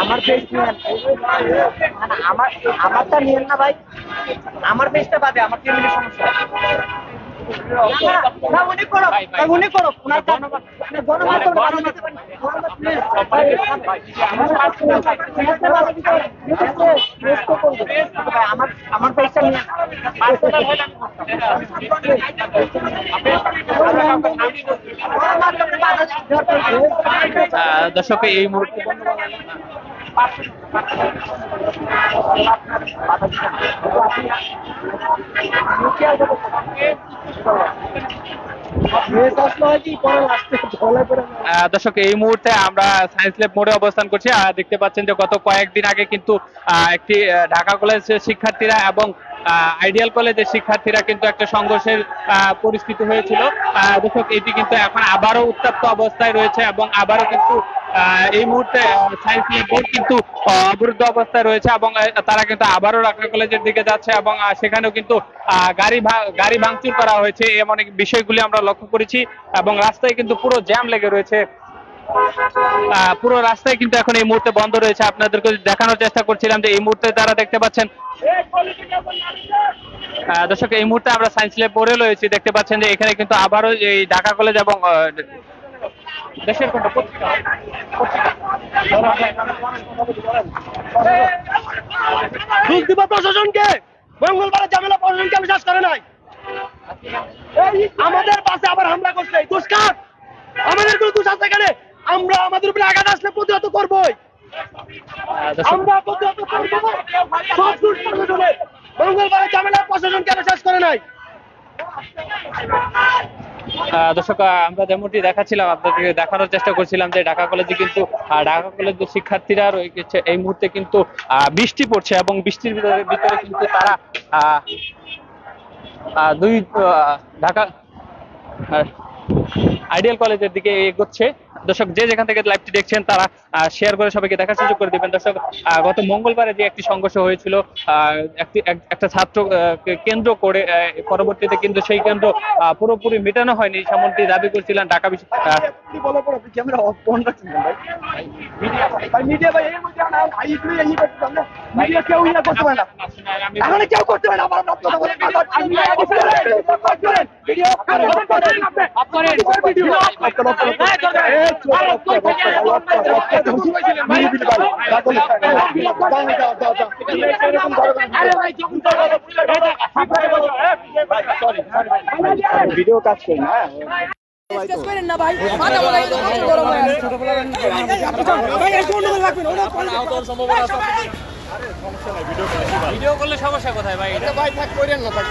আমার পেজ নিয়েন না, না, আমার আমারটা নিয়েন না ভাই। আমার পেজটা পাবে আমার ফ্যামিলির সমস্যা। আমার দিতে আহ, দর্শক এই মুহূর্তে দর্শক, এই মুহূর্তে আমরা সায়েন্স ল্যাব মোড়ে অবস্থান করছি। দেখতে পাচ্ছেন যে গত কয়েকদিন আগে কিন্তু একটি ঢাকা কলেজের শিক্ষার্থীরা এবং আইডিয়াল কলেজের শিক্ষার্থীরা কিন্তু একটা সংঘর্ষের পরিস্থিতি হয়েছিল। দর্শক এটি কিন্তু এখন আবারও উত্তপ্ত অবস্থায় রয়েছে এবং আবারও কিন্তু এই মুহূর্তে সায়েন্স বোর্ড কিন্তু অবরুদ্ধ অবস্থায় রয়েছে এবং তারা কিন্তু আবারও ঢাকা কলেজের দিকে যাচ্ছে এবং সেখানেও কিন্তু গাড়ি গাড়ি ভাঙচুর করা হয়েছে। এমন বিষয়গুলি আমরা লক্ষ্য করেছি এবং রাস্তায় কিন্তু পুরো জ্যাম লেগে রয়েছে। পুরো রাস্তায় কিন্তু এখন এই মুহূর্তে বন্ধ রয়েছে। আপনাদেরকে দেখানোর চেষ্টা করছিলাম যে এই মুহূর্তে তারা দেখতে পাচ্ছেন দর্শক, এই মুহূর্তে আমরা সায়েন্স ল্যাব পড়ে রয়েছি। দেখতে পাচ্ছেন যে এখানে কিন্তু আবারও এই ঢাকা কলেজ এবং দেশের কোনটা? পত্রিকা প্রশাসনকে। মঙ্গলবারে ঝামেলা প্রশাসনকে করে নাই। আমাদের পাশে আবার হামলা করছে। এই দোষ কার আমাদের কোনো আছে এখানে? আমরা আমাদের উপরে আঘাত আসলে প্রতিহত করবোই। আমরা প্রতিহত করব ঝামেলা প্রশাসনকে বিশ্বাস করে নাই? দর্শক আমরা যেমনটি দেখাচ্ছিলাম, আপনাদেরকে দেখানোর চেষ্টা করছিলাম যে ঢাকা কলেজে কিন্তু ঢাকা কলেজের শিক্ষার্থীরা রয়েছে এই মুহূর্তে কিন্তু বৃষ্টি পড়ছে এবং বৃষ্টির ভিতরে ভিতরে কিন্তু তারা দুই ঢাকা আইডিয়াল কলেজের দিকে এগোচ্ছে। দর্শক যে যেখান থেকে লাইভটি দেখছেন তারা শেয়ার করে সবাইকে দেখার সুযোগ করে দিবেন দর্শক গত মঙ্গলবারে যে একটি সংঘর্ষ হয়েছিল একটি একটা ছাত্র কেন্দ্র করে পরবর্তীতে কিন্তু সেই কেন্দ্র পুরোপুরি মেটানো হয়নি সেমনটি দাবি করছিলেন ঢাকা বিশ্ব ইয়া আমি ভিডিও কাজ করি না ভিডিও করলে সমস্যা কোথায় ভাই? এটা ভাই থাক করেন না থাক